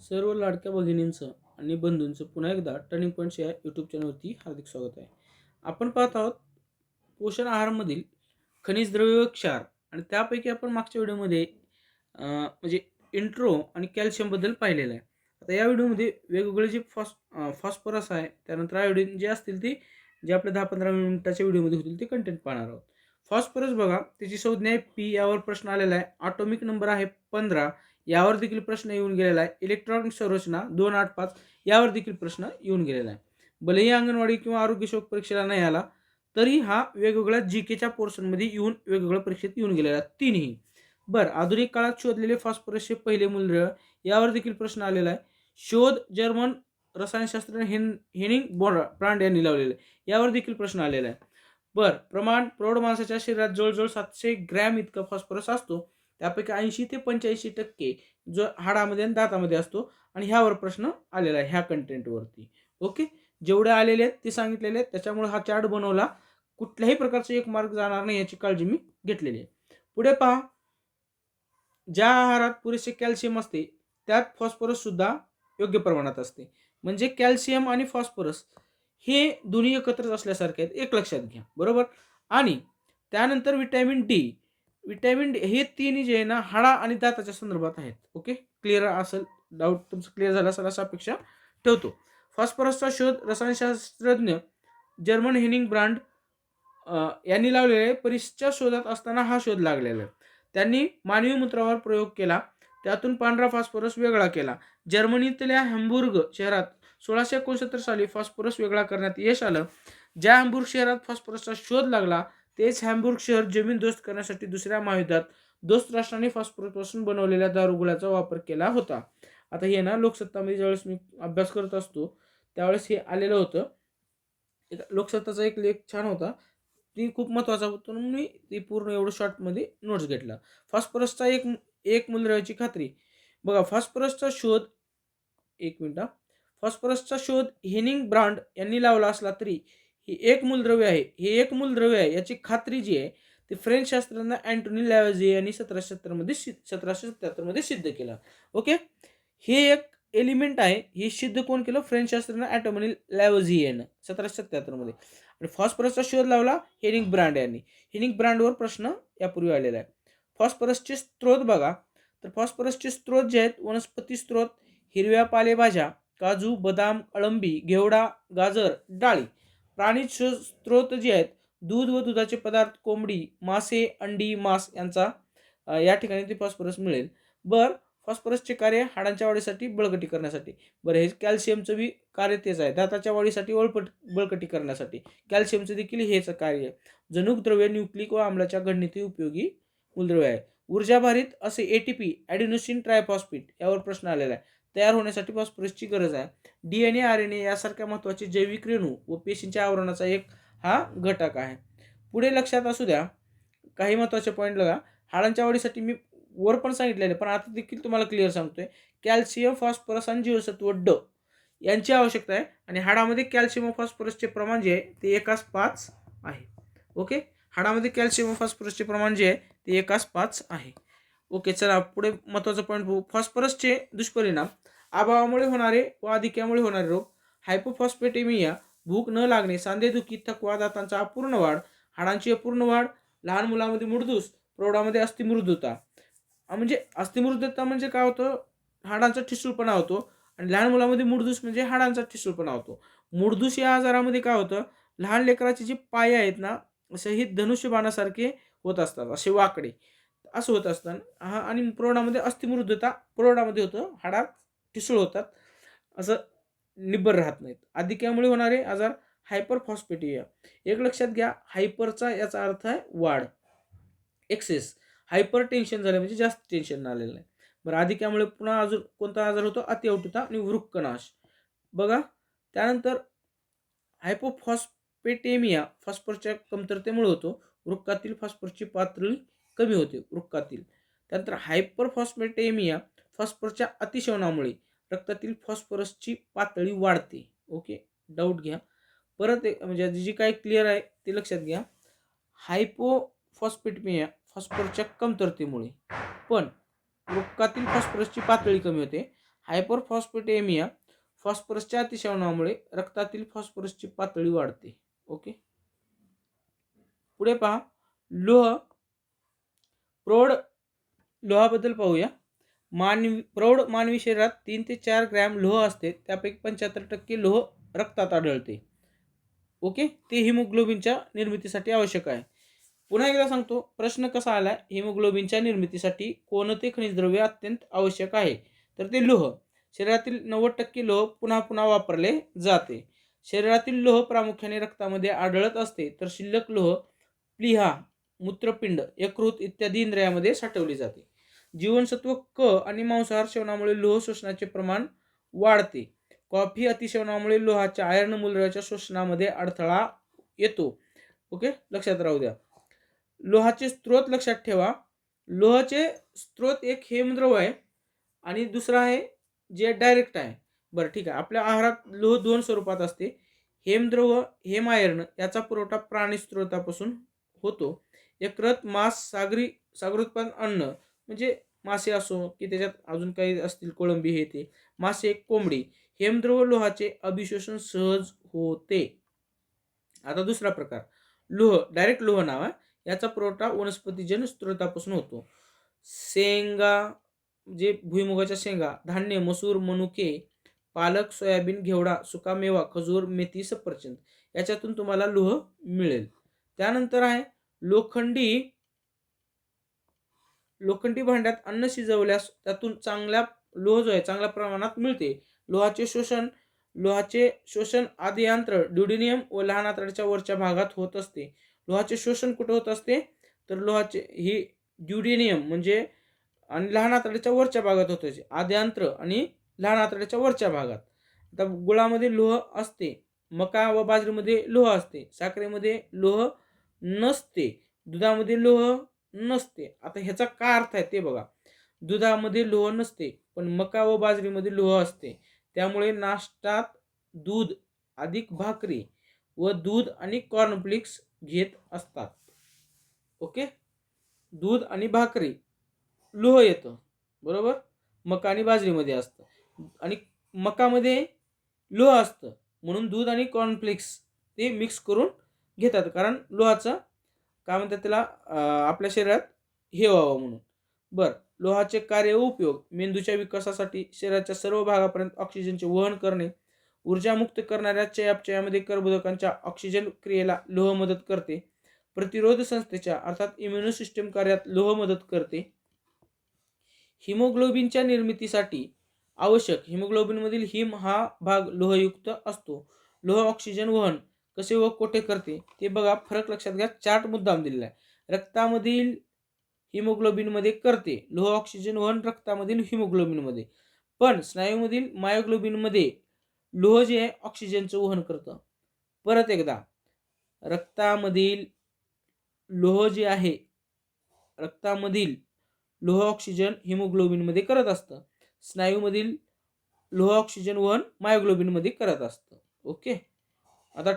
सर्व लाडक्या भगिनींचं आणि बंधूंचं पुन्हा एकदा टर्निंग पॉईंट्स या यूट्यूब चॅनलवरती हार्दिक स्वागत आहे. आपण पाहत आहोत पोषण आहारामधील खनिज द्रव्य व क्षार आणि त्यापैकी आपण मागच्या व्हिडिओमध्ये म्हणजे इंट्रो आणि कॅल्शियमबद्दल पाहिलेलं आहे. आता या व्हिडिओमध्ये वेगवेगळे जे फॉस फॉस्फरस आहे त्यानंतर आयोडीन जे असतील ते जे आपल्या दहा पंधरा मिनिटाच्या व्हिडिओमध्ये होतील ते कंटेंट पाहणार आहोत. फॉस्फरस बघा त्याची संज्ञा आहे पी यावर प्रश्न आलेला आहे. ऑटोमिक नंबर आहे पंधरा. यावर देखील प्रश्न येऊन गेलेला आहे. इलेक्ट्रॉनिक संरचना दोन आठ पाच यावर देखील प्रश्न येऊन गेलेला आहे. भलेही अंगणवाडी किंवा आरोग्य शोक परीक्षेला नाही आला तरी हा वेगवेगळ्या जी केच्या पोर्शनमध्ये येऊन वेगवेगळ्या परीक्षेत येऊन गेलेला आहे. तीनही. बरं आधुनिक काळात शोधलेले फॉस्फरसचे पहिले मूल्य यावर देखील प्रश्न आलेला आहे. शोध जर्मन रसायनशास्त्र हेन हेनिंग बॉन्ड ब्रांड यांनी लावलेलं आहे. यावर देखील प्रश्न आलेला आहे. बरं प्रमाण प्रौढ माणसाच्या शरीरात जवळजवळ सातशे ग्रॅम इतका फॉस्फरस असतो. त्यापैकी ऐंशी ते पंच्याऐंशी टक्के जो हाडामध्ये आणि दातामध्ये असतो आणि ह्यावर प्रश्न आलेला आहे ह्या कंटेंटवरती ओके जेवढे आलेले आहेत ते सांगितलेले आहेत त्याच्यामुळे हा चार्ट बनवला. कुठल्याही प्रकारचा एक मार्क जाणार नाही याची काळजी मी घेतलेली आहे. पुढे पहा. ज्या आहारात पुरेसे कॅल्शियम असते त्यात फॉस्फरस सुद्धा योग्य प्रमाणात असते. म्हणजे कॅल्शियम आणि फॉस्फरस हे दोन्ही एकत्रच असल्यासारखे आहेत एक लक्षात घ्या. बरोबर? आणि त्यानंतर विटॅमिन डी विटॅमिन डी हे तिन्ही जे आहे ना हाडा आणि दाताच्या संदर्भात आहेत. ओके क्लिअर असेल? डाऊट तुमचं क्लिअर झाला असेल असा अपेक्षा ठेवतो. फॉस्फरसचा शोध रसायनशास्त्रज्ञ जर्मन हेनिंग ब्रांड यांनी लावलेला आहे. शोधात असताना हा शोध लागलेला आहे. त्यांनी मानवी मूत्रावर प्रयोग केला. त्यातून पांढरा फॉस्फरस वेगळा केला. जर्मनीतल्या हॅम्बुर्ग शहरात सोळाशे एकोणसत्तर साली फॉस्फरस वेगळा करण्यात यश आलं. ज्या हॅम्बुर्ग शहरात फॉस्फरसचा शोध लागला तेच हॅम्बुर्ग शहर जमीन दोस्त करण्यासाठी दुसऱ्या महायुद्धात दोस्त राष्ट्रांनी फॉस्फरसपासून बनवलेल्या दारुगुळाचा वापर केला होता. आता हे ना लोकसत्तामध्ये ज्यावेळेस मी अभ्यास करत असतो त्यावेळेस हे आलेलं होतं. एक लोकसत्ताचा एक लेख छान होता. ती खूप महत्त्वाचा होतो म्हणून मी ती पूर्ण एवढं शॉर्टमध्ये नोट्स घेतला. फॉस्फरसचा एक एक मूलद्रव्याची खात्री. बघा फॉस्फरसचा शोध एक मिनिट फॉस्फरसचा शोध हेनिंग ब्रांड यांनी लावला असला तरी ही एक मूलद्रव्य आहे हे एक मूलद्रव्य आहे याची खात्री जी आहे ती फ्रेंच शास्त्रज्ञ अँटोनी लॅवाझी यांनी सतराशे सत्तरमध्ये सि सतराशे सत्याहत्तरमध्ये सिद्ध केलं. ओके? हे एक एलिमेंट आहे हे सिद्ध कोण केलं? फ्रेंच शास्त्रज्ञ ॲटोमनी यानं सतराशे सत्याहत्तरमध्ये आणि फॉस्फरसचा शोध लावला हेनिंग ब्रँड यांनी. हेनिंग ब्रँडवर प्रश्न यापूर्वी आलेला आहे. फॉस्फरसचे स्त्रोत बघा. तर फॉस्फरसचे स्त्रोत जे आहेत वनस्पती स्त्रोत हिरव्या पालेभाज्या काजू बदाम अळंबी घेवडा गाजर डाळी. प्राणी श- स्त्रोत जे आहेत दूध व दुधाचे पदार्थ कोंबडी मासे अंडी मांस यांचा या ठिकाणी ते फॉस्फरस मिळेल. बर फॉस्फरसचे कार्य हाडांच्या वाढीसाठी बळकटी करण्यासाठी. बरं हे कॅल्शियमचं बी कार्य तेच आहे दाताच्या वाढीसाठी वळपट बळकटी करण्यासाठी. कॅल्शियमचं देखील हेच कार्य. आहे जनुक द्रव्य न्यूक्लिक व आम्लाच्या घडणीतही उपयोगी मूलद्रव्य आहे. ऊर्जाभारित असे ए टी पी ॲडिनोसिन ट्रायफॉस्फिट यावर प्रश्न आलेला आहे. तयार होण्यासाठी फॉस्फरसची गरज आहे. D N A R N A यासारख्या महत्त्वाचे जैविक रेणू व पेशींच्या आवरणाचा एक हा घटक आहे. पुढे लक्षात असू द्या काही महत्त्वाचे पॉईंट लगा हाडांच्या वाढीसाठी मी वर पण सांगितलेले पण आता देखील तुम्हाला क्लिअर सांगतोय. कॅल्शियम फॉस्फरस आणि जीवसत्व ड यांची आवश्यकता आहे आणि हाडामध्ये कॅल्शियम फॉस्फरसचे प्रमाण जे आहे ते एकाच पाच आहे. ओके? हाडामध्ये कॅल्शियम फॉस्फरसचे प्रमाण जे आहे ते एकाच पाच आहे. ओके चला पुढे महत्त्वाचा पॉईंट बघू. फॉस्फरसचे दुष्परिणाम. अभावामुळे होणारे व अधिक्यामुळे होणारे रोग. हायपोफॉस्फेटेमिया भूक न लागणे सांधेदुखी थकवा दातांचा अपूर्ण वाढ हाडांची अपूर्ण वाढ लहान मुलामध्ये मुडदूस प्रौढामध्ये अस्थिमृद्धता म्हणजे अस्थिमृद्धता म्हणजे काय होतं? हाडांचा ठिसूळपणा होतो आणि लहान मुलामध्ये मुडदूस म्हणजे हाडांचा ठिसूळपणा होतो. मुडदूस या आजारामध्ये काय होतं? लहान लेकराचे जे पाय आहेत ना असे हे धनुष्यबाणासारखे होत असतात असे वाकडे. असं होत असताना हा आणि प्रौढामध्ये अस्थिमृद्धता प्रौढामध्ये होतं हाडात ठिसूळ होतात. असं निब्बर राहत नाहीत. अधिक्यामुळे होणारे आजार हायपर फॉस्फेटिया एक लक्षात घ्या हायपरचा याचा अर्थ आहे वाढ. एक्सेस. हायपर टेन्शन झालं म्हणजे जास्त टेन्शन आलेलं नाही. बरं अधिक्यामुळे पुन्हा अजून कोणता आजार होतो? अतिअवटुता आणि वृक्कनाश. बघा त्यानंतर हायपोफॉस्पेटेमिया फॉस्फरच्या कमतरतेमुळे होतो. वृक्कातील फॉस्फरची पातळी कमी होते वृक्कातील. त्यानंतर हायपर फॉस्फेटेमिया फॉस्फरसच्या अतिशवनामुळे रक्तातील फॉस्फरसची पातळी वाढते. ओके डाऊट घ्या. परत म्हणजे जी काय क्लिअर आहे ते लक्षात घ्या. हायपोफॉस्फेटमिया फॉस्फरसच्या कमतरतेमुळे. पण वृक्कातील फॉस्फरसची पातळी कमी होते. हायपरफॉस्फेटेमिया फॉस्फरसच्या अतिशवनामुळे रक्तातील फॉस्फरसची पातळी वाढते. ओके पुढे पहा. लोह प्रौढ लोहाबद्दल पाहूया. मानवी प्रौढ मानवी शरीरात तीन ते चार ग्रॅम लोह असते त्यापैकी पंच्याहत्तर टक्के लोह रक्तात आढळते. ओके? ते हिमोग्लोबिनच्या निर्मितीसाठी आवश्यक आहे. पुन्हा एकदा सांगतो प्रश्न कसा आला हिमोग्लोबिनच्या निर्मितीसाठी कोणते खनिज द्रव्य अत्यंत आवश्यक आहे? तर ते लोह. शरीरातील नव्वद टक्के लोह पुन्हा पुन्हा वापरले जाते. शरीरातील लोह प्रामुख्याने रक्तामध्ये आढळत असते तर शिल्लक लोह प्लिहा मूत्रपिंड यकृत इत्यादी इंद्रियामध्ये साठवली जाते. जीवनसत्व क आणि मांसाहार सेवनामुळे लोह शोषणाचे प्रमाण वाढते. कॉफी अतिसेवनामुळे लोहाच्या आयर्न मूलद्रव्याच्या शोषणामध्ये अडथळा येतो. ओके? लक्षात राहू द्या. लोहाचे स्त्रोत लक्षात ठेवा. लोहाचे स्त्रोत एक हेमद्रव आहे आणि दुसरा आहे जे डायरेक्ट आहे. बरं ठीक आहे. आपल्या आहारात लोह दोन स्वरूपात असते. हेमद्रव हेम आयर्न याचा पुरवठा प्राणी स्त्रोतापासून होतो. यकृत मांस सागरी सागरोत्पादन अन्न म्हणजे मासे असो की त्याच्यात अजून काही असतील कोळंबी हे ते. मासे कोंबडी हेमद्रव लोहाचे अभिशोषण सहज होते. आता दुसरा प्रकार. लोह डायरेक्ट लोह नाव आहे याचा पुरवठा वनस्पतीजन्य स्त्रोतापासून होतो. शेंगा जे भुईमुगाच्या शेंगा धान्य मसूर मनुके पालक सोयाबीन घेवडा सुकामेवा खजूर मेथी सफरचंद याच्यातून तुम्हाला लोह मिळेल. त्यानंतर आहे लोखंडी लोखंडी भांड्यात अन्न शिजवल्यास त्यातून चांगल्या लोह जो आहे चांगल्या प्रमाणात मिळते. लोहाचे शोषण लोहाचे शोषण आदी यंत्र ड्युडिनियम व लहान आतड्याच्या वरच्या भागात होत असते. लोहाचे शोषण कुठे होत असते? तर लोहाचे ही ड्युडिनियम म्हणजे आणि लहान आतड्याच्या वरच्या भागात होत असते. आद्यांत्र आणि लहान आतड्याच्या वरच्या भागात. आता गुळामध्ये लोह असते. मका व बाजरीमध्ये लोह असते. साखरेमध्ये लोह नसते. दुधामध्ये लोह नसते. आता ह्याचा काय अर्थ आहे ते बघा. दुधामध्ये लोह नसते पण मका व बाजरीमध्ये लोह असते. त्यामुळे नाश्त्यात दूध अधिक भाकरी व दूध आणि कॉर्नफ्लिक्स घेत असतात. ओके? दूध आणि भाकरी लोह येतं. बरोबर? मका आणि बाजरीमध्ये असतं. आणि मकामध्ये लोह असतं. म्हणून दूध आणि कॉर्नफ्लिक्स ते मिक्स करून घेतात. कारण लोहाचं काय म्हणतात त्याला आपल्या शरीरात हे व्हावं म्हणून. बरं लोहाचे कार्य व उपयोग मेंदूच्या विकासासाठी शरीराच्या सर्व भागापर्यंत ऑक्सिजनचे वहन करणे ऊर्जा मुक्त करणाऱ्या चयापचयामध्ये कर्बोदकांच्या ऑक्सिजन क्रियेला लोह मदत करते प्रतिरोध संस्थेच्या अर्थात इम्युनो सिस्टम कार्यात लोह मदत करते. हिमोग्लोबिनच्या निर्मितीसाठी आवश्यक हिमोग्लोबिनमधील हिम हा भाग लोहयुक्त असतो. लोह ऑक्सिजन वहन कसे व कोठे करते ते बघा. फरक लक्षात घ्या. चार्ट मुद्दाम दिलेला आहे. रक्तामधील हिमोग्लोबिनमध्ये करते. लोह ऑक्सिजन वहन रक्तामधील हिमोग्लोबिनमध्ये पण स्नायूमधील मायोग्लोबिनमध्ये लोह जे आहे ऑक्सिजनचं वहन करतं. परत एकदा. रक्तामधील लोह जे आहे रक्तामधील लोह ऑक्सिजन हिमोग्लोबिनमध्ये करत असतं. स्नायूमधील लोह ऑक्सिजन वहन मायोग्लोबिनमध्ये करत असतं. ओके? आता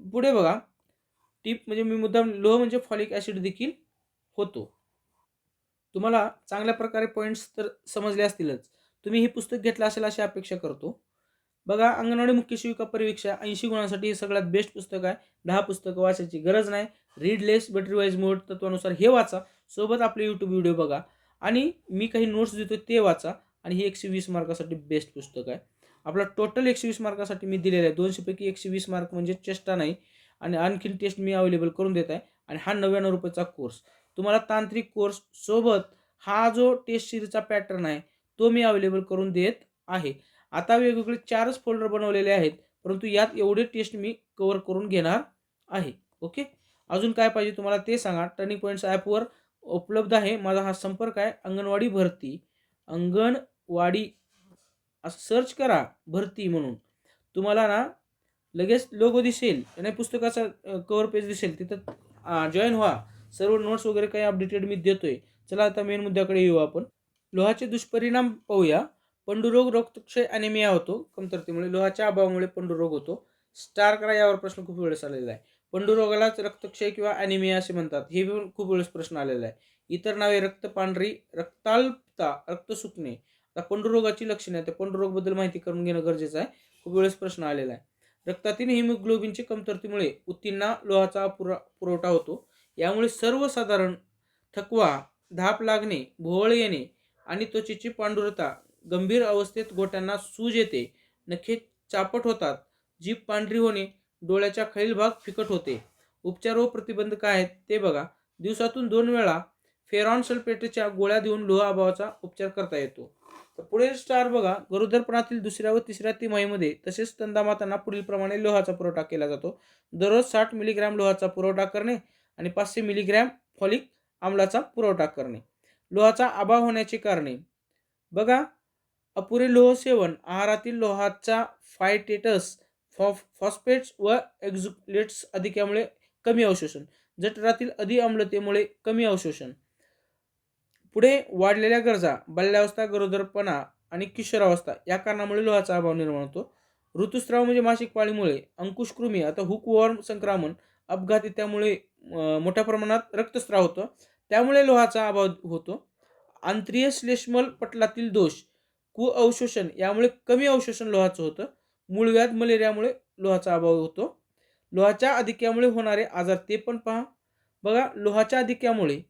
पुढे बघा. टीप म्हणजे मी मुद्दाम लोह म्हणजे फॉलिक ॲसिड देखील होतो. तुम्हाला चांगल्या प्रकारे पॉईंट्स तर समजले असतीलच. तुम्ही हे पुस्तक घेतलं असेल अशी अपेक्षा करतो. बघा अंगणवाडी मुख्य शिविका परीक्षा ऐंशी गुणांसाठी हे सगळ्यात बेस्ट पुस्तक आहे. दहा पुस्तकं वाचायची गरज नाही. रीड लेस बट मोड तत्वानुसार हे वाचा. सोबत आपले यूट्यूब व्हिडिओ बघा. आणि मी काही नोट्स देतो ते वाचा. आणि हे एकशे वीस मार्कासाठी बेस्ट पुस्तक आहे. आपला टोटल एकशे वीस मार्कासाठी मी दिलेला आहे. दोनशेपैकी एकशे वीस मार्क म्हणजे चेष्टा नाही. आणि आणखीन टेस्ट मी अवेलेबल करून देत आहे. आणि हा नव्याण्णव रुपयाचा कोर्स तुम्हाला तांत्रिक कोर्स सोबत हा जो टेस्ट सिरीजचा पॅटर्न आहे तो मी अवेलेबल करून देत आहे. आता वेगवेगळे चारच फोल्डर बनवलेले आहेत परंतु यात एवढे टेस्ट मी कवर करून घेणार आहे. ओके अजून काय पाहिजे तुम्हाला ते सांगा. टर्निंग पॉईंट्स ॲपवर उपलब्ध आहे. माझा हा संपर्क आहे. अंगणवाडी भरती. अंगणवाडी असं सर्च करा भरती म्हणून. तुम्हाला ना लगेच लोगो दिसेल आणि पुस्तकाचा कवर पेज दिसेल तिथं जॉईन व्हा. सर्व नोट्स वगैरे काही अपडेटेड मी देतोय. चला आता मेन मुद्द्याकडे येऊ आपण. लोहाचे दुष्परिणाम पाहूया. पंडुरोग रक्तक्षय अनिमिया होतो. कमतरतेमुळे लोहाच्या अभावामुळे पंडुरोग होतो. स्टार करा यावर प्रश्न खूप वेळेस आलेला आहे. पंडुरोगालाच रक्तक्षय किंवा अनिमिया असे म्हणतात. हे पण खूप वेळेस प्रश्न आलेला आहे. इतर नावे रक्त पांढरी रक्ताल्पता रक्त सुकणे आता पंडुरोगाची लक्षणे त्या पंडुरोगबद्दल माहिती करून घेणं गरजेचं आहे. खूप वेळेस प्रश्न आलेला आहे. रक्तातील हिमोग्लोबिनच्या कमतरतेमुळे उत्तींना लोहाचा पुरा पुरवठा होतो. यामुळे सर्वसाधारण थकवा धाप लागणे भोवळ येणे आणि त्वचेची पांढुरता गंभीर अवस्थेत गोट्यांना सूज येते. नखे चापट होतात. जीभ पांढरी होणे डोळ्याच्या खैल भाग फिकट होते. उपचार व प्रतिबंध काय आहेत ते बघा. दिवसातून दोन वेळा फेरॉन सल्फेटच्या गोळ्या देऊन लोह अभावाचा उपचार करता येतो. तर पुढे स्टार बघा गरोदरपणातील दुसऱ्या व तिसऱ्या तिमाहीमध्ये तसेच स्तंदामातांना पुढीलप्रमाणे लोहाचा पुरवठा केला जातो. दररोज साठ मिलीग्रॅम लोहाचा पुरवठा करणे आणि पाचशे मिलीग्रॅम फॉलिक आम्लाचा पुरवठा करणे. लोहाचा अभाव होण्याची कारणे. बघा अपुरे लोह सेवन आहारातील लोहाचा फायटेटस फॉ फॉस्फेट्स व एक्झुलेट्स अधिक्यामुळे कमी अवशोषण. जठरातील अधिअम्लतेमुळे कमी अवशोषण. पुढे वाढलेल्या गरजा बाल्यावस्था गरोदरपणा आणि किशोरावस्था या कारणामुळे लोहाचा अभाव निर्माण होतो. ऋतुस्राव म्हणजे मासिक पाळीमुळे अंकुशकृमी आता हुकवॉर्म संक्रमण अपघात त्यामुळे मोठ्या प्रमाणात रक्तस्राव होतो. त्यामुळे लोहाचा अभाव होतो. आंत्रिय श्लेष्मल पटलातील दोष कुअवशोषण यामुळे कमी अवशोषण लोहाचं होतं. मूळव्याध मलेरियामुळे लोहाचा अभाव होतो. लोहाच्या अधिक्यामुळे होणारे आजार ते पण पहा. बघा लोहाच्या अधिक्यामुळे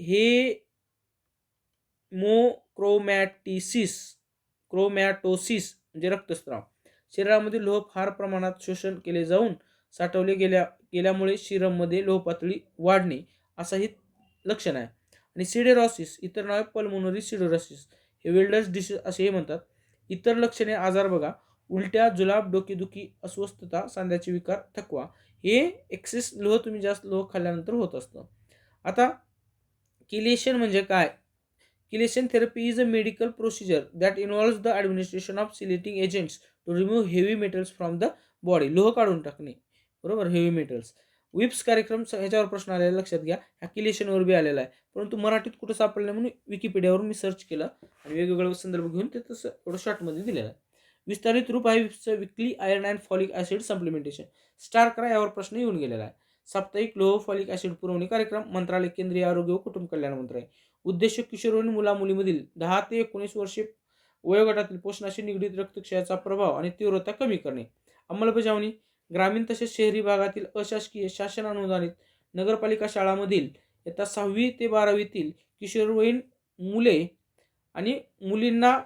हे मोक्रोमॅटिसिस क्रोमॅटोसिस म्हणजे रक्तस्राव. शरीरामध्ये लोह फार प्रमाणात शोषण केले जाऊन साठवले गेल्या गेल्यामुळे शिरममध्ये लोह पातळी वाढणे असंही लक्षण आहे. आणि सिडेरॉसिस इतर नाव पल्मोनरी सिडोरॉसिस हे वेल्डर्स डिसीज असेही म्हणतात. इतर लक्षणे आजार बघा. उलट्या जुलाब डोकेदुखी अस्वस्थता सांध्याचे विकार थकवा हे एक्सेस लोह तुम्ही जास्त लोह खाल्ल्यानंतर होत असतं. आता किलेशन म्हणजे काय? Chelation therapy is a medical procedure that involve the administration of chelating agents to remove heavy metals from the body लोह काढून टाकणे. बरोबर? हेवी मेटल्स विप्स कार्यक्रम ह्याच्यावर प्रश्न आलेला लक्षात घ्या. ह्या किलेशनवर बी आलेला आहे. परंतु मराठीत कुठं सापडलं नाही म्हणून विकिपीडियावर मी सर्च केलं आणि वेगवेगळे संदर्भ घेऊन ते तसं थोडं शॉर्टमध्ये दिलेलं आहे. विस्तारित रूप आहे विप्सचं weekly iron and folic acid supplementation star करा यावर प्रश्न येऊन गेलेला आहे. साप्ताहिक लोह फॉलिक ॲसिड पुरवणी कार्यक्रम मंत्रालय केंद्रीय आरोग्य व कुटुंब कल्याण मंत्रालय. उद्देश किशोरवयीन मुलामुलीमधील दहा ते एकोणीस वर्षे वयोगटातील पोषणाशी निगडीत रक्तक्षयाचा प्रभाव आणि तीव्रता कमी करणे. अंमलबजावणी ग्रामीण तसेच शहरी भागातील अशासकीय शासन अनुदानित नगरपालिका शाळांमधील इयत्ता सहावी ते बारावीतील किशोरवयीन मुले आणि मुलींना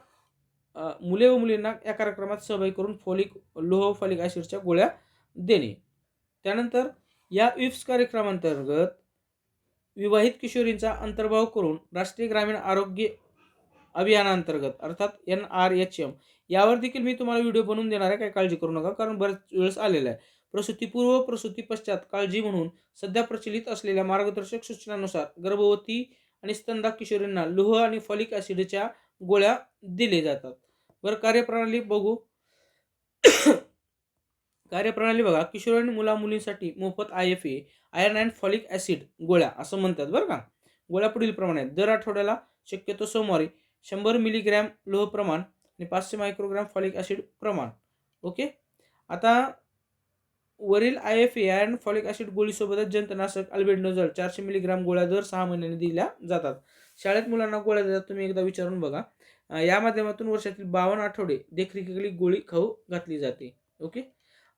मुले व मुलींना या कार्यक्रमात सहभागी करून फॉलिक लोह फॉलिक ॲसिडच्या गोळ्या देणे. त्यानंतर या विप्स कार्यक्रमांतर्गत विवाहित किशोरींचा अंतर्भाव करून राष्ट्रीय ग्रामीण आरोग्य अभियानांतर्गत अर्थात एन आर एच एम यावर देखील मी तुम्हाला व्हिडिओ बनवून देणार आहे. काही काळजी करू नका कारण बऱ्याच वेळेस आलेला आहे. प्रसूतीपूर्व प्रसूती पश्चात काळजी म्हणून सध्या प्रचलित असलेल्या मार्गदर्शक सूचनांनुसार गर्भवती आणि स्तनदा किशोरींना लोह आणि फॉलिक ॲसिडच्या गोळ्या दिले जातात. बरं कार्यप्रणाली बघू. कार्यप्रणाली बघा किशोर आणि मुला मुलींसाठी मोफत I F A iron and folic acid गोळ्या असं म्हणतात बरं का. गोळ्या पुढील प्रमाणे आहेत. दर आठवड्याला शक्यतो सोमवारी शंभर मिलीग्रॅम लोह प्रमाण आणि पाचशे मायक्रोग्रॅम फॉलिक ॲसिड प्रमाण. ओके? आता वरील I F A iron folic acid गोळीसोबतच जंतनाशक अल्बेडनोझल चारशे मिलीग्राम गोळ्या दर सहा महिन्यांनी दिल्या जातात. शाळेत मुलांना गोळ्या देतात तुम्ही एकदा विचारून बघा. या माध्यमातून वर्षातील बावन्न आठवडे देखरेखीखाली गोळी खाऊ घातली जाते. ओके?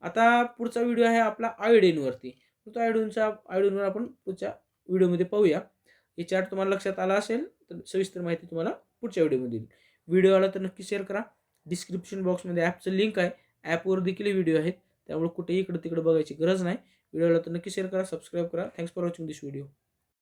आता पुढचा व्हिडिओ आहे आपला आयोडीनवरती तो आयोडीनचा आयोडीनवर आपण पुढच्या व्हिडिओमध्ये पाहूया. हे चार्ट तुम्हाला लक्षात आला असेल तर सविस्तर माहिती तुम्हाला पुढच्या व्हिडिओमध्ये येईल व्हिडिओ आला तर नक्की शेअर करा. डिस्क्रिप्शन बॉक्समध्ये ॲपचं लिंक आहे. ॲपवर देखील व्हिडिओ आहेत. त्यामुळे कुठेही इकडं तिकडं बघायची गरज नाही. व्हिडिओला तर नक्की शेअर करा सबस्क्राईब करा. Thanks for watching this video